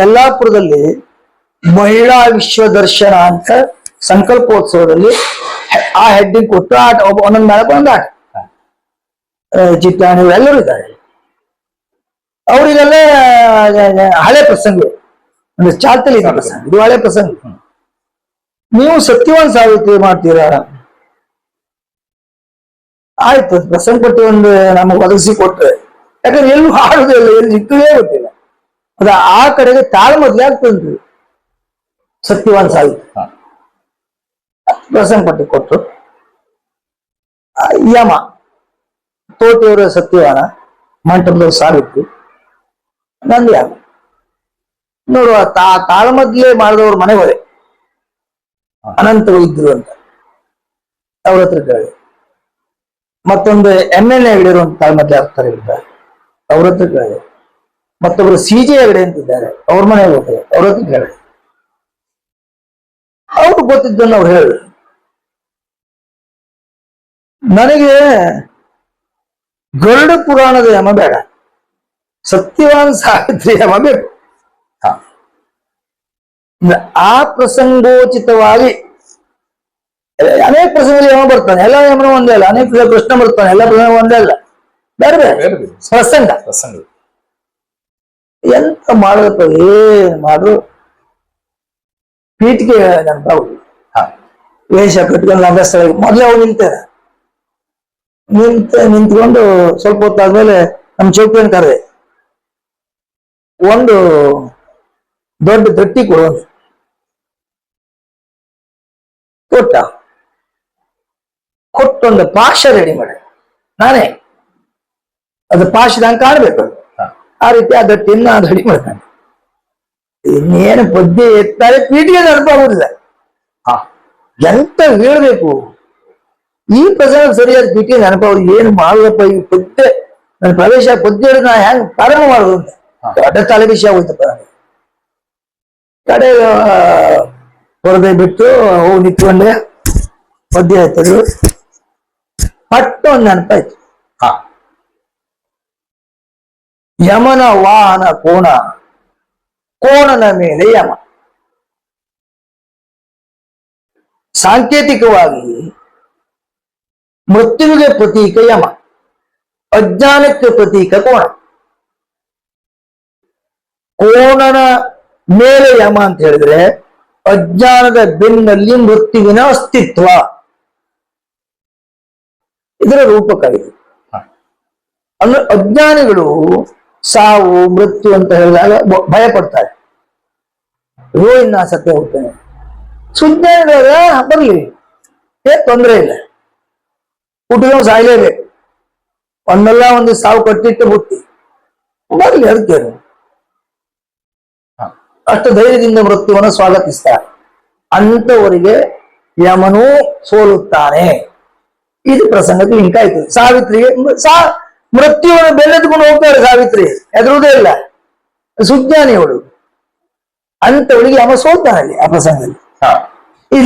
ಯಲ್ಲಾಪುರದಲ್ಲಿ ಮಹಿಳಾ ವಿಶ್ವ ದರ್ಶನ ಅಂತ ಸಂಕಲ್ಪೋತ್ಸವದಲ್ಲಿ ಆ ಹೆಡ್ಡಿಂಗ್ ಕೊಟ್ಟು ಆಟ ಒಂದೊಂದು ಮೇಳಕ್ಕೆ ಒಂದೊಂದು ಆಟ. ಚಿಟ್ಟಾಣಿ ಎಲ್ಲರೂ ಇದ್ದಾರೆ. ಅವರಿಗೆಲ್ಲ ಹಳೆ ಪ್ರಸಂಗ. ಅಂದ್ರೆ ಚಾಲ್ತಲ್ಲಿ ಪ್ರಸಂಗ. ಇದು ಹಳೆ ಪ್ರಸಂಗ. ನೀವು ಸತ್ಯವಾನ್ ಸಾವಿತ್ರಿ ಮಾಡ್ತೀರಾ? ಆಯ್ತು, ಪ್ರಸಂಗ ಕೊಟ್ಟು ಒಂದು ನಮಗೆ ಒದಗಿಸಿ ಕೊಟ್ರೆ. ಯಾಕಂದ್ರೆ ಎಲ್ಲೂ ಹಾಡುದಿಲ್ಲ ಎಲ್ಲಿ ಇಕ್ಕೇ ಗೊತ್ತಿಲ್ಲ ಅದ ಆ ಕಡೆಗೆ ತಾಳ್ಮದ್ಲೆ ಆಗ್ತದ್ರಿ ಸತ್ಯವಾನ್ ಸಾವಿತ್ರಿ ಹಾ. ಪ್ರಸಂಗ ಪಟ್ಟಿ ಕೊಟ್ರು ಆ, ಯಮ ತೋಟಿಯವರ ಸತ್ಯವಾನ ಮಂಟಪದವ್ರ ಸಾವಿತ್ರಿ ನಂದು ಯಾಮ ನೋಡುವ ತಾ ತಾಳ್ಮದ್ಲೆ ಮಾಡಿದವ್ರ ಮನೆಯವರೇ ಅನಂತ ವೈದ್ಯರು ಅಂತ ಅವ್ರ ಹತ್ರ ಕೇಳಿ ಮತ್ತೊಂದು ಎಂ ಎಲ್ ಎ ಇರುವಂತ ತಾಳ್ಮದ್ಲೆ ಆಗ್ತಾರೆ ಇದ್ದಾರೆ ಅವ್ರ ಹತ್ರ ಕೇಳಿ ಮತ್ತೊಬ್ರು ಸಿ ಜೆ ಹೆಗಡೆ ಅಂತಿದ್ದಾರೆ. ಅವ್ರ ಮನೆ ಹೋಗ್ತಾರೆ. ಅವ್ರ ಹತ್ರ ಕೇಳಿ. ಅವ್ರು ಗೊತ್ತಿದ್ದನ್ನು ಅವ್ರು ಹೇಳಿ. ನನಗೆ ಗರುಡ ಪುರಾಣದ ಯಮ ಬೇಡ. ಸತ್ಯವಾನ್ ಸಾವಿತ್ರಿ ಯಮ ಬೇಕು. ಆ ಪ್ರಸಂಗೋಚಿತವಾಗಿ ಅನೇಕ ಪ್ರಸಂಗದಲ್ಲಿ ಯಮ ಬರ್ತಾನೆ. ಎಲ್ಲ ಯಮನ ಒಂದೇ ಅಲ್ಲ. ಅನೇಕ ಕೃಷ್ಣ ಬರ್ತಾನೆ. ಎಲ್ಲ ಪ್ರಸಂಗ ಒಂದೇ ಅಲ್ಲ. ಬೇರೆ ಬೇರೆ. ಪ್ರಸಂಗ. ಪ್ರಸಂಗ. ಎಂತ ಮಾಡೋದಪ್ಪ ಏನ್ ಮಾಡು ಪೀಠಿಗೆ ನೆನಪಾಗುದು ವೇಷ ಕಟ್ಕೊಂಡು ಅಭ್ಯಾಸ ಮೊದಲೇ ಅವ್ರು ನಿಲ್ತಾರೆ ನಿಂತ ನಿಂತ್ಕೊಂಡು ಸ್ವಲ್ಪ ಹೊತ್ತಾದ್ಮೇಲೆ ನಮ್ಮ ಚೌಕಿಯನ್ನು ಕರೆದೆ. ಒಂದು ದೊಡ್ಡ ದಟ್ಟಿ ಕೊಡು ಕೊಟ್ಟ. ಕೊಟ್ಟೊಂದು ಪಾಶ ರೆಡಿ ಮಾಡಿ. ನಾನೇ. ಅದು ಪಾಶದಂಗೆ ಕಾಣ್ಬೇಕು. ಆ ರೀತಿ ಆ ದಟ್ಟಿನ ರೆಡಿ ಮಾಡ್ತಾನೆ. ಇನ್ನೇನು ಪದ್ಯ ಎತ್ತಾರೆ ಪೀಠಿಗೆ ನೆನಪಾಗುದಿಲ್ಲ ಹಾ. ಎಂತ ಹೇಳ್ಬೇಕು? ಈ ಪ್ರಸಂಗ ಸರಿಯಾದ ಪೀಠಿಗೆ ನೆನಪಾಗುದು ಏನು ಮಾಡುದಪ್ಪ ಈ ಪದ್ಯ ನನ್ನ ಪ್ರವೇಶ ಪದ್ಯ ಹಿಡಿದು ನಾ ಹೆಂಗ್ ಪ್ರಾರಂಭ ಮಾಡುದು ಅಂತ. ದೊಡ್ಡ ತಲೆ ವಿಷಯ ಆಗೋಯ್ತಪ್ಪ ನನಗೆ ಕಡೆ ಹೊರದೆ ಬಿಟ್ಟು ಹೋಗಿ ನಿಂತ್ಕೊಂಡೆ. ಪದ್ಯ ಆಯ್ತದ್ರು ಪಟ್ಟ ಒಂದು ನೆನಪಾಯ್ತು. ಹಾ. ಯಮನ ವಾಹನ ಕೋಣ. ಕೋಣನ ಮೇಲೆ ಯಮ. ಸಾಂಕೇತಿಕವಾಗಿ ಮೃತ್ಯುವಿಗೆ ಪ್ರತೀಕ ಯಮ. ಅಜ್ಞಾನಕ್ಕೆ ಪ್ರತೀಕ ಕೋಣ. ಕೋಣನ ಮೇಲೆ ಯಮ ಅಂತ ಹೇಳಿದ್ರೆ ಅಜ್ಞಾನದ ಬೆನ್ನಲ್ಲಿ ಮೃತ್ಯುವಿನ ಅಸ್ತಿತ್ವ. ಇದರ ರೂಪಕ ಇದು. ಅಂದ್ರೆ ಅಜ್ಞಾನಿಗಳು ಸಾವು, ಮೃತ್ಯು ಅಂತ ಹೇಳಿದಾಗ ಭಯ ಪಡ್ತಾರೆ ಅಯ್ಯೋ ಇನ್ನ ಸತ್ಯ ಹೋಗ್ತೇನೆ ಸುಜ್ಞಾನಿಗಳಾಗ ಬರಲಿ. ಏ, ತೊಂದರೆ ಇಲ್ಲ. ಹುಟ್ಟಿದವ್ ಸಾಯ್ಲೇಬೇಕು. ಒಂದಲ್ಲ ಒಂದು ಸಾವು ಕಟ್ಟಿಟ್ಟು ಬುತ್ತಿ ಬರಲಿ ಅದಕ್ಕೇನು ಹಾ. ಅಷ್ಟು ಧೈರ್ಯದಿಂದ ಮೃತ್ಯುವನ್ನು ಸ್ವಾಗತಿಸ್ತಾರೆ. ಅಂತವರಿಗೆ ಯಮನೂ ಸೋಲುತ್ತಾನೆ. ಇದು ಪ್ರಸಂಗಕ್ಕೆ ಲಿಂಕ್ ಆಯ್ತು ಸಾವಿತ್ರಿಗೆ ಸಾ ಮೃತ್ಯುವನ್ನು ಬೆಳೆದುಕೊಂಡು ಹೋಗ್ತಾರೆ ಸಾವಿತ್ರಿ. ಹೆದರುವುದೇ ಇಲ್ಲ. ಸುಜ್ಞಾನಿ ಅವಳು. ಅಂತವಳಿಗೆ ಅವ ಅಲ್ಲಿ ಆ ಪ್ರಸಂಗದಲ್ಲಿ.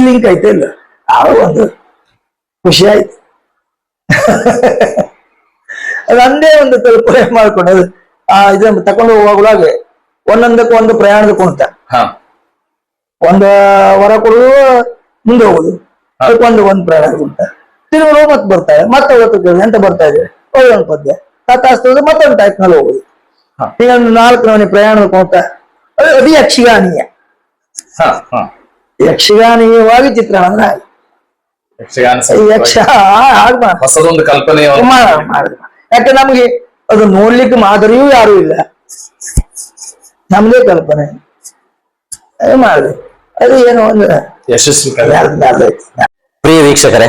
ಲಿಂಕ್ ಆಯ್ತಾ ಇಲ್ಲ? ಆಗ ಒಂದು ಖುಷಿ ಆಯ್ತು. ಅಂದೇ ಒಂದು ಕಲ್ಪನೆ ಮಾಡ್ಕೊಂಡು ಅದು ಆ ಇದನ್ನ ತಕೊಂಡು ಹೋಗುವಾಗ ಒಂದೊಂದಕ್ಕೆ ಒಂದು ಪ್ರಯಾಣದ ಕುಣಿತ ಹಾ. ಒಂದು ವರ ಕೊಡುದು ಮುಂದೆ ಹೋಗುದು. ಅದಕ್ಕೊಂದು ಒಂದು ಪ್ರಯಾಣ ಕುಣಿತ ತಿರುಗಲು ಮತ್ತೆ ಬರ್ತಾರೆ. ಮತ್ತೆ ಅವತ್ತು ಎಂತ ಬರ್ತಾ ಇದೆ ಒಳ್ಳೊಂದು ಪದ್ಯ. ತಥಾಸ್ತದ ಮತ್ತೊಂದು ಟೈಪ್ನಲ್ಲಿ ಹೋಗುದು. ಹೀಗೊಂದು ಒಂದು ನಾಲ್ಕು ನವನಿ ಪ್ರಯಾಣದ ಕುಣಿತ ಅದು ಅದು ಯಕ್ಷಗಾನೀಯ. ಹಾ ಹಾ. ಯಕ್ಷಗಾನೀಯವಾಗಿ ಚಿತ್ರಣ ಯಕ್ಷಗಾನ ಯಕ್ಷ ಹೊಸದೊಂದು ಕಲ್ಪನೆ ಯಾಕೆ ನಮಗೆ ಅದು ನೋಡ್ಲಿಕ್ಕೆ ಮಾದರಿಯೂ ಯಾರು ಇಲ್ಲ. ನಮ್ದೇ ಕಲ್ಪನೆ. ಅದು ಮಾಡುದು ಅದು ಏನು ಒಂದು ಯಶಸ್ವಿ ಪ್ರಿಯ ವೀಕ್ಷಕರೇ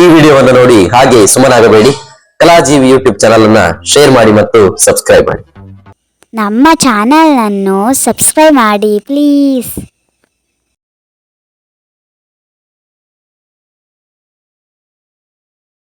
ಈ ವಿಡಿಯೋವನ್ನು ನೋಡಿ ಹಾಗೆ ಸುಮ್ಮನಾಗಬೇಡಿ. ಕಲಾಜೀವಿ ಯೂಟ್ಯೂಬ್ ಚಾನಲ್ ಅನ್ನ ಶೇರ್ ಮಾಡಿ ಮತ್ತು ಸಬ್ಸ್ಕ್ರೈಬ್ ಮಾಡಿ. ನಮ್ಮ ಚಾನಲನ್ನು ಸಬ್ಸ್ಕ್ರೈಬ್ ಮಾಡಿ ಪ್ಲೀಸ್